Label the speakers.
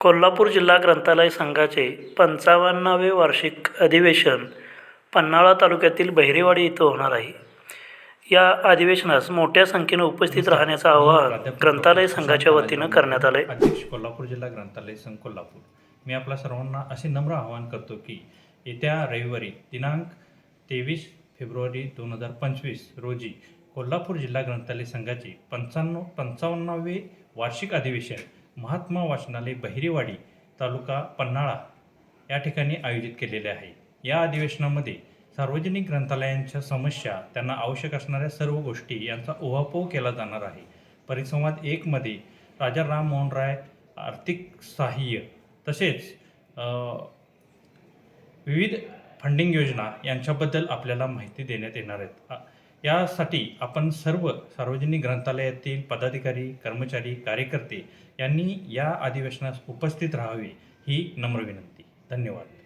Speaker 1: कोल्हापूर जिल्हा ग्रंथालय संघाचे पंचावन्नावे वार्षिक अधिवेशन पन्हाळा तालुक्यातील बहिरेवाडी इथं होणार आहे. या अधिवेशनास मोठ्या संख्येनं उपस्थित राहण्याचं आवाहन ग्रंथालय संघाच्या वतीनं करण्यात आलं आहे
Speaker 2: अध्यक्ष कोल्हापूर जिल्हा ग्रंथालय संघ कोल्हापूर. मी आपल्या सर्वांना असे नम्र आवाहन करतो की येत्या रविवारी दिनांक तेवीस फेब्रुवारी दोन हजार पंचवीस रोजी कोल्हापूर जिल्हा ग्रंथालय संघाचे पंचाण्णव पंचावन्नावे वार्षिक अधिवेशन महात्मा वाचनालय बहिरेवाडी तालुका पन्हाळा या ठिकाणी आयोजित केलेले आहे. या अधिवेशनामध्ये सार्वजनिक ग्रंथालयांच्या समस्या त्यांना आवश्यक असणाऱ्या सर्व गोष्टी यांचा उहापोह केला जाणार आहे. परिसंवाद एकमध्ये राजा राम मोहन राय आर्थिक सहाय्य तसेच विविध फंडिंग योजना यांच्याबद्दल आपल्याला माहिती देण्यात येणार आहेत यासाठी आपण सर्व सार्वजनिक ग्रंथालयातील पदाधिकारी कर्मचारी कार्यकर्ते यांनी या अधिवेशनास उपस्थित राहावे ही नम्र विनंती. धन्यवाद.